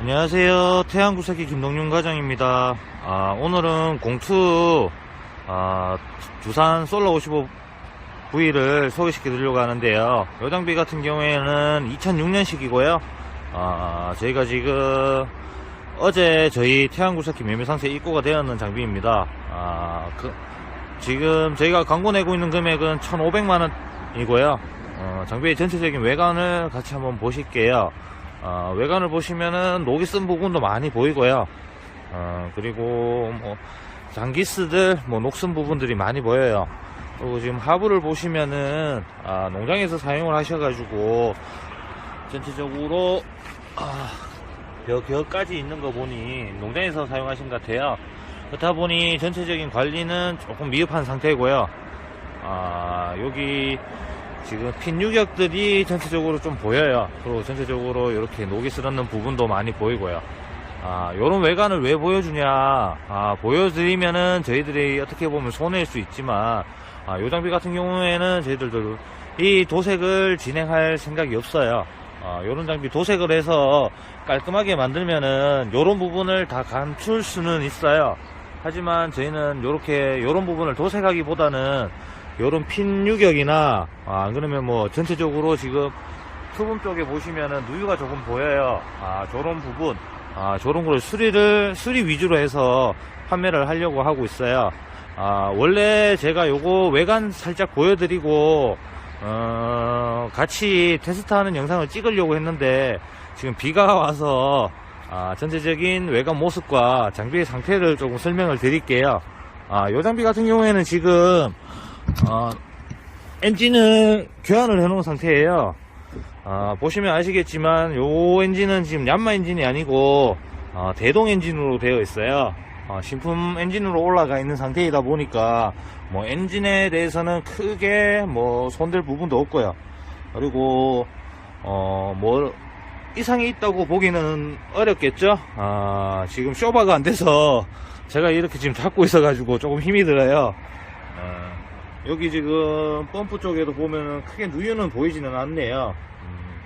안녕하세요. 태양구세기 김동윤 과장입니다. 아, 오늘은 공투 아, 두산 솔라 55V를 소개시켜 드리려고 하는데요. 이 장비 같은 경우에는 2006년식이고요. 아, 저희가 지금 어제 저희 태양구세기 매매상세에 입고가 되었는 장비입니다. 아, 그, 지금 저희가 광고 내고 있는 금액은 1,500만 원 이고요. 어, 장비의 전체적인 외관을 같이 한번 보실게요. 어, 외관을 보시면은 녹이 쓴 부분도 많이 보이고요. 어, 그리고 뭐 장기스들 뭐 녹슨 부분들이 많이 보여요. 그리고 지금 하부를 보시면은 아, 농장에서 사용을 하셔가지고 전체적으로 아, 벽, 벽까지 있는 거 보니 농장에서 사용하신 것 같아요. 그렇다 보니 전체적인 관리는 조금 미흡한 상태고요. 아, 여기 지금 핀 유격들이 전체적으로 좀 보여요. 그리고 전체적으로 이렇게 녹이 슬었는 부분도 많이 보이고요. 아, 요런 외관을 왜 보여주냐. 아, 보여드리면은 저희들이 어떻게 보면 손해일 수 있지만, 아, 요 장비 같은 경우에는 저희들도 이 도색을 진행할 생각이 없어요. 아, 요런 장비 도색을 해서 깔끔하게 만들면은 요런 부분을 다 감출 수는 있어요. 하지만 저희는 요렇게 요런 부분을 도색하기보다는 요런 핀 유격이나 아, 안 그러면 뭐 전체적으로 지금 투분 쪽에 보시면은 누유가 조금 보여요. 아, 저런 부분, 아, 저런 걸 수리를 수리 위주로 해서 판매를 하려고 하고 있어요. 아, 원래 제가 요거 외관 살짝 보여드리고 어, 같이 테스트하는 영상을 찍으려고 했는데 지금 비가 와서 아, 전체적인 외관 모습과 장비의 상태를 조금 설명을 드릴게요. 아, 요 장비 같은 경우에는 지금 어, 엔진을 교환을 해 놓은 상태예요. 아, 보시면 아시겠지만 요 엔진은 지금 얀마 엔진이 아니고 어, 대동 엔진으로 되어 있어요. 어, 신품 엔진으로 올라가 있는 상태이다 보니까 뭐 엔진에 대해서는 크게 뭐 손댈 부분도 없고요. 그리고 어 뭐 이상이 있다고 보기는 어렵겠죠. 아, 지금 쇼바가 안 돼서 제가 이렇게 지금 잡고 있어 가지고 조금 힘이 들어요. 어, 여기 지금 펌프 쪽에도 보면은 크게 누유는 보이지는 않네요. 음.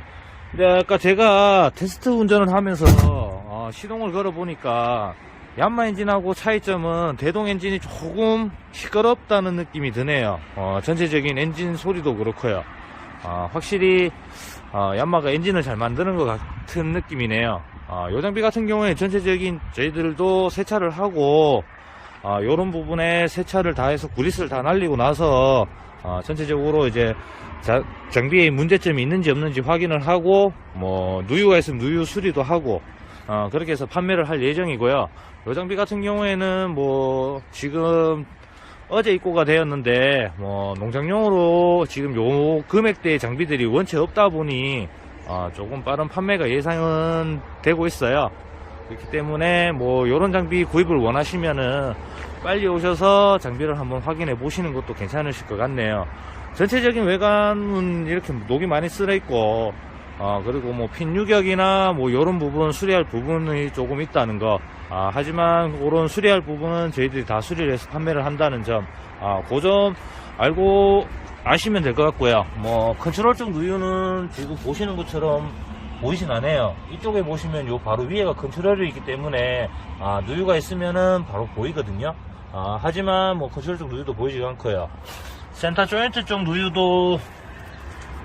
근데 아까 제가 테스트 운전을 하면서 어, 시동을 걸어 보니까 얀마 엔진하고 차이점은 대동 엔진이 조금 시끄럽다는 느낌이 드네요. 어, 전체적인 엔진 소리도 그렇고요. 어, 확실히 어, 얀마가 엔진을 잘 만드는 것 같은 느낌이네요. 어, 요 장비 같은 경우에 전체적인 저희들도 세차를 하고 어, 요런 부분에 세차를 다 해서 구리스를 다 날리고 나서 어, 전체적으로 이제 자- 장비에 문제점이 있는지 없는지 확인을 하고 뭐 누유가 있으면 누유 수리도 하고 어, 그렇게 해서 판매를 할 예정이고요. 요 장비 같은 경우에는 뭐 지금 어제 입고가 되었는데 뭐 농장용으로 지금 요 금액대의 장비들이 원체 없다 보니 어, 조금 빠른 판매가 예상은 되고 있어요. 그렇기 때문에 뭐 요런 장비 구입을 원하시면은 빨리 오셔서 장비를 한번 확인해 보시는 것도 괜찮으실 것 같네요. 전체적인 외관은 이렇게 녹이 많이 쓸어 있고 어, 그리고 뭐 핀 유격이나 뭐 요런 부분 수리할 부분이 조금 있다는 거. 아, 하지만 그런 수리할 부분은 저희들이 다 수리를 해서 판매를 한다는 점. 아, 그점 알고 아시면 될 것 같고요. 뭐 컨트롤 쪽 누유는 지금 보시는 것처럼 보이진 않아요. 이쪽에 보시면 요 바로 위에가 컨트롤이 있기 때문에 아, 누유가 있으면은 바로 보이거든요. 아, 하지만 뭐 컨트롤 쪽 누유도 보이지 않고요. 센터 조인트 쪽 누유도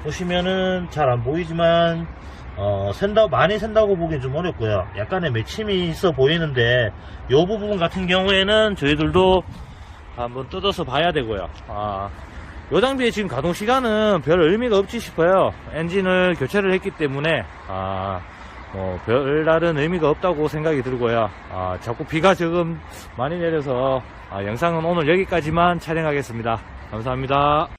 보시면은 잘 안 보이지만 어, 샌다 많이 샌다고 보기엔 좀 어렵고요. 약간의 맺힘이 있어 보이는데 요 부분 같은 경우에는 저희들도 한번 뜯어서 봐야 되고요. 아, 요 장비의 지금 가동 시간은 별 의미가 없지 싶어요. 엔진을 교체를 했기 때문에 아, 뭐 별다른 의미가 없다고 생각이 들고요. 아, 자꾸 비가 지금 많이 내려서 아, 영상은 오늘 여기까지만 촬영하겠습니다. 감사합니다.